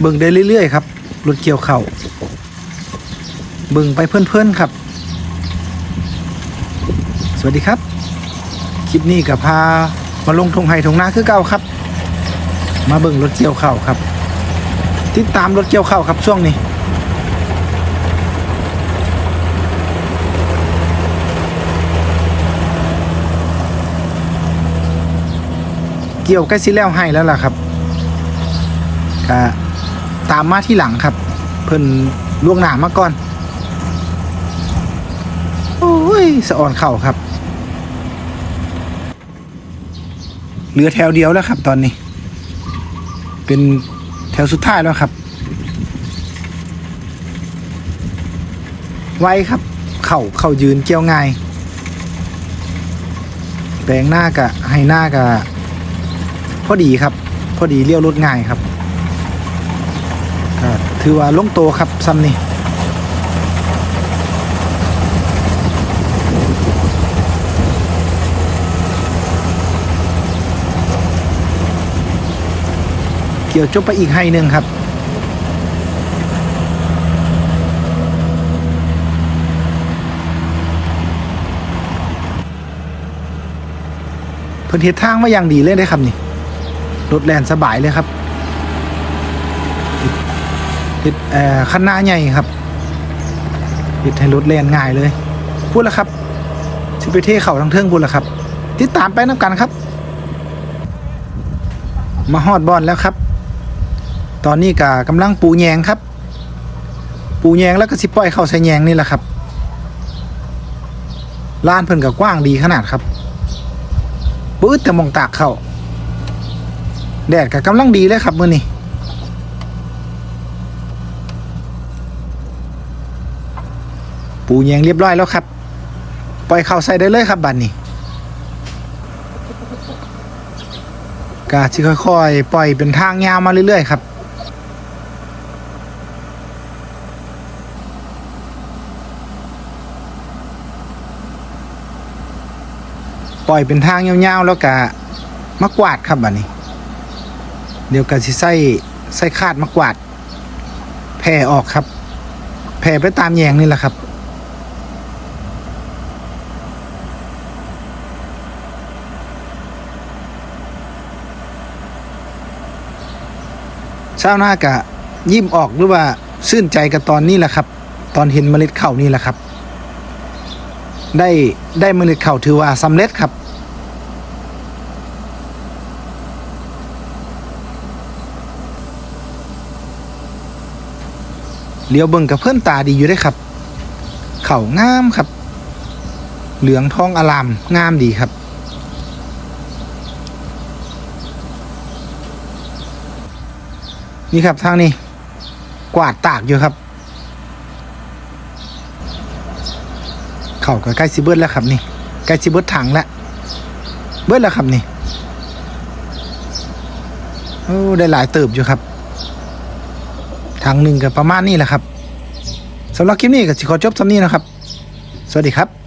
เบิ่งได้เรื่อยๆครับรถเกี่ยวเข่าเบิ่งไปเพื่อนๆครับ สวัสดีครับ คลิปนี้กับพามาลงทงไห้ทงนาคือเก่าครับ มาเบิ่งรถเกี่ยวเข่าครับ ติดตามรถเกี่ยวเข่าครับช่วงนี้เกี่ยวใกล้สิแล้วให้แล้วล่ะครับก็ ตามมาที่หลังครับ เพิ่นล่วงหน้ามาก่อน โอ้ยสะอ่อนเข่าครับ เหลือแถวเดียวแล้วครับ ตอนนี้ เป็นแถวสุดท้ายแล้วครับ ไว้ครับ เข่าเข่ายืนเกี่ยวง่ายแปลงหน้ากะให้หน้ากะพอดีครับ พอดีเลี้ยวรถง่ายครับ ถือว่าลงโตครับซ้ำนี่เกี่ยวจบไปอีกให้หนึ่งครับ เพิ่นเฮ็ดทางมาอย่างดีเลยนะครับนี่รถแล่นสบายเลยครับ เฮ็ดเอ่อคันหน้าใหญ่ครับเฮ็ดให้รถแล่นง่ายเลย พูดแล้วครับสิไปเทเข่าทางเทิงพูดแล้วครับ ติดตามไปน้ำกันครับ มาฮอดบอนแล้วครับ ตอนนี้ก็กำลังปูแยงครับ ปูแยงแล้วก็สิปล่อยเข้าใส่แยงนี่แหละครับลานเพิ่นก็กว้างดีขนาดครับปื๊ดแต่มองตากเข้าแดดก็กำลังดีเลยครับมื้อนี้ ปูแยงเรียบร้อยแล้วครับ ปล่อยเข้าใส่ได้เลยครับบัดนนี้กาสิค่อยๆ ปล่อยเป็นทางยาวมาเรื่อยๆ ครับปล่อยเป็นทางยาวๆแล้วก็มากวาดครับบัดนี้ เดี๋ยวก็สิใส่ใส่คาดมากวาดแผ่ออกครับ แผ่ไปตามแยงนี่แหละครับ ชาวนาก็ยิ้มออกหรือว่าชื่นใจกับตอนนี้แหละครับ ตอนเห็นเมล็ดข้าวนี่แหละครับ ได้ได้เมล็ดข้าวถือว่าสำเร็จครับเลี้ยวเบิ่งกับเพื่อนตาดีอยู่ได้ครับ เข่างามครับ เหลืองทองอลามงามดีครับ นี่ครับทางนี้ กวาดตากอยู่ครับ เข่าก็ใกล้สิเบิร์ดแล้วครับนี่ใกล้สิเบิร์ดถังแล้วเบิร์ดแล้วครับนี่โอ้ได้หลายเติบอยู่ครับทางหนึ่งก็ประมาณนี้แหละครับสำหรับคลิปนี้ก็สิขอจบสำนี้นะครับ สวัสดีครับ